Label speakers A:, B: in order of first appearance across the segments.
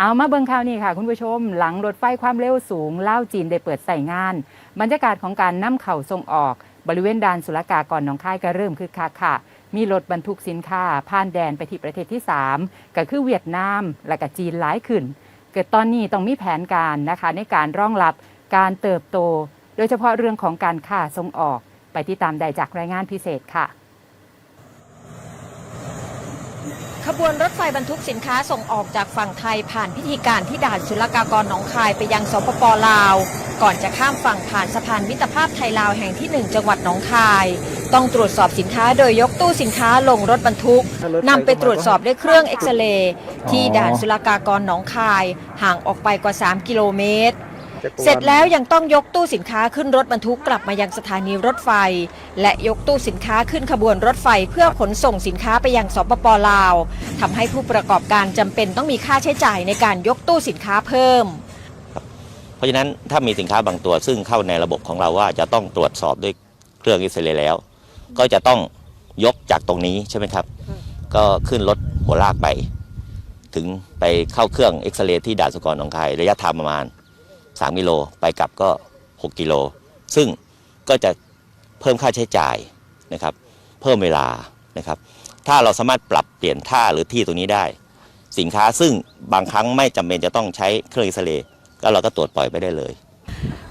A: เอามาเบิ่งข่าวนี้ค่ะ คุณผู้ชม หลังรถไฟความเร็วสูงเล่าจีนได้เปิดใส่งาน บรรยากาศของการนำเข่าส่งออก บริเวณด่านสุลกากรหนองคายก็เริ่มคึกคักค่ะ มีรถบรรทุกสินค้าผ่านแดนไปที่ประเทศที่ 3 ก็คือเวียดนาม และก็จีนหลายขึ้น เกิดตอนนี้ต้องมีแผนการนะคะในการรองรับการเติบโต โดยเฉพาะเรื่องของการค้าส่งออก ไปที่ตามได้จากรายงานพิเศษค่ะ
B: ขบวนรถไฟบรรทุกสินค้าส่งออกจากฝั่งไทยผ่านพิธีการที่ด่านศุลกากรหนองคายไปยังสปปลาว ก่อนจะข้ามฝั่งผ่านสะพานมิตรภาพไทยลาวแห่งที่ 1 จังหวัดหนองคาย ต้องตรวจสอบสินค้าโดยยกตู้สินค้าลงรถบรรทุกนำไปตรวจสอบด้วยเครื่องเอ็กซเรย์ที่ด่านศุลกากรหนองคายห่างออกไปกว่า 3 กิโลเมตร เสร็จแล้วยังต้องยกตู้สินค้าขึ้นรถบรรทุกกลับมายังสถานีรถไฟ และยกตู้สินค้าขึ้นขบวนรถไฟเพื่อขนส่งสินค้าไปยังสปปลาวทำให้ผู้ประกอบการจำเป็นต้องมีค่าใช้จ่ายในการยกตู้สินค้าเพิ่ม
C: เพราะฉะนั้นถ้ามีสินค้าบางตัวซึ่งเข้าในระบบของเราว่าจะต้องตรวจสอบด้วยเครื่องอิสเรย์แล้ว ก็จะต้องยกจากตรงนี้ใช่ไหมครับ ก็ขึ้นรถหัวลากไป ถึงไปเข้าเครื่องเอ็กซเรย์ที่ด่านสุกรหนองคายระยะทางประมาณ 3กิโลไปกลับก็ 6 กิโล ซึ่งก็จะเพิ่มค่าใช้จ่ายนะครับ เพิ่มเวลานะครับ ถ้าเราสามารถปรับเปลี่ยนท่าหรือที่ตรงนี้ได้ สินค้าซึ่งบางครั้งไม่จำเป็นจะต้องใช้เครื่องอ็กซเรย์ก็เราก็ตรวจปล่อยไปได้เลย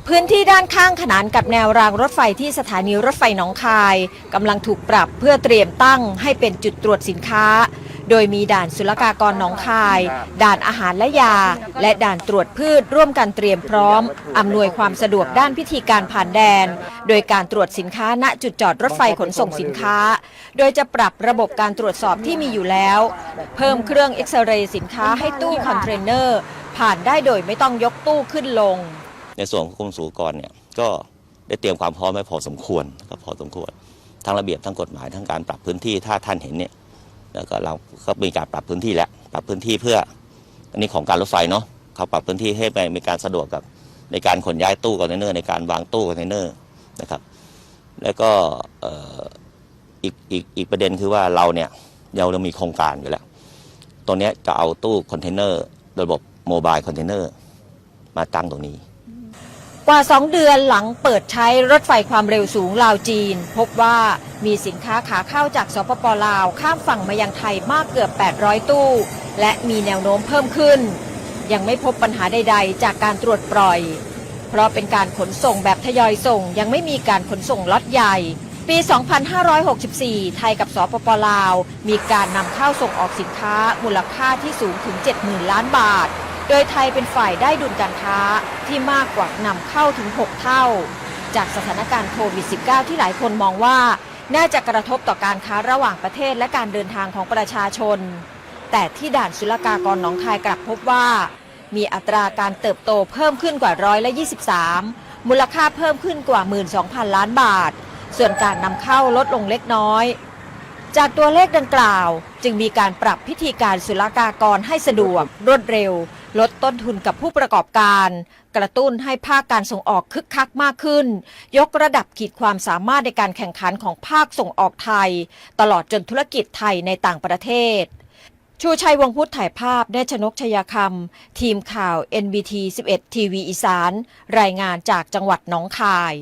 B: พื้นที่ด้านข้างขนานกับแนวรางรถไฟที่สถานีรถไฟหนองคายกำลังถูกปรับเพื่อเตรียมตั้งให้เป็นจุดตรวจสินค้า โดยมีด่านศุลกากรหนองคาย ด่านอาหารและยา และด่านตรวจพืชร่วมกันเตรียมพร้อม อำนวยความสะดวกด้านพิธีการผ่านแดน โดยการตรวจสินค้าณจุดจอดรถไฟขนส่งสินค้า โดยจะปรับระบบการตรวจสอบที่มีอยู่แล้ว เพิ่มเครื่องเอ็กซเรย์สินค้าให้ตู้คอนเทนเนอร์ ผ่านได้โดยไม่ต้องยกตู้ขึ้นลง
C: ในส่วนของกรมศุลกากรเนี่ยก็ได้เตรียมความพร้อมไว้พอสมควรก็พอสมควรทั้งระเบียบทั้งกฎหมายทั้งการปรับพื้นที่ถ้าท่านเห็นเนี่ย แล้วก็เราก็มีการปรับพื้นที่แล้วปรับพื้นที่เพื่ออันนี้ของการรถไฟเนาะเขาปรับพื้นที่ให้ไปมีการสะดวกกับในการขนย้ายตู้คอนเทนเนอร์ในการวางตู้คอนเทนเนอร์นะครับ แล้วก็อีกอีกอีกประเด็นคือว่าเราเนี่ยเราเรามีโครงการอยู่แล้วตรงนี้จะเอาตู้คอนเทนเนอร์ระบบโมบายคอนเทนเนอร์มาตั้งตรงนี้
B: กว่า 2 เดือนหลังเปิดใช้รถไฟความเร็วสูงลาวจีน พบว่ามีสินค้าขาเข้าจากสปปลาวข้ามฝั่งมายังไทยมากเกือบ 800 ตู้ และมีแนวโน้มเพิ่มขึ้น ยังไม่พบปัญหาใด ๆ จากการตรวจปล่อย เพราะเป็นการขนส่งแบบทยอยส่ง ยังไม่มีการขนส่งล็อตใหญ่ ปี 2564 ไทยกับสปปลาว มีการนำเข้าส่งออกสินค้ามูลค่าที่สูงถึง 70,000 ล้านบาท โดยไทยเป็นฝ่ายได้ดุลการค้าที่มากกว่านำเข้าถึง 6 เท่า จากสถานการณ์โควิด -19 ที่หลายคนมองว่าน่าจะกระทบต่อการค้าระหว่างประเทศและการเดินทางของประชาชน แต่ที่ด่านศุลกากรหนองคายกลับพบว่า มีอัตราการเติบโตเพิ่มขึ้นกว่าร้อยละ23 มูลค่าเพิ่มขึ้นกว่า 12,000 ล้านบาท ส่วนการนำเข้าลดลงเล็กน้อย จากตัวเลขดังกล่าว จึงมีการปรับพิธีการศุลกากรให้สะดวก รวดเร็ว ลดต้นทุนกับผู้ประกอบการ กระตุ้นให้ภาคการส่งออกคึกคักมากขึ้น ยกระดับขีดความสามารถในการแข่งขันของภาคส่งออกไทย ตลอดจนธุรกิจไทยในต่างประเทศ ชูชัยวงพุทธถ่ายภาพเนชนกชยาคำทีมข่าว NBT 11 ทีวีอีสาน รายงานจากจังหวัดหนองคาย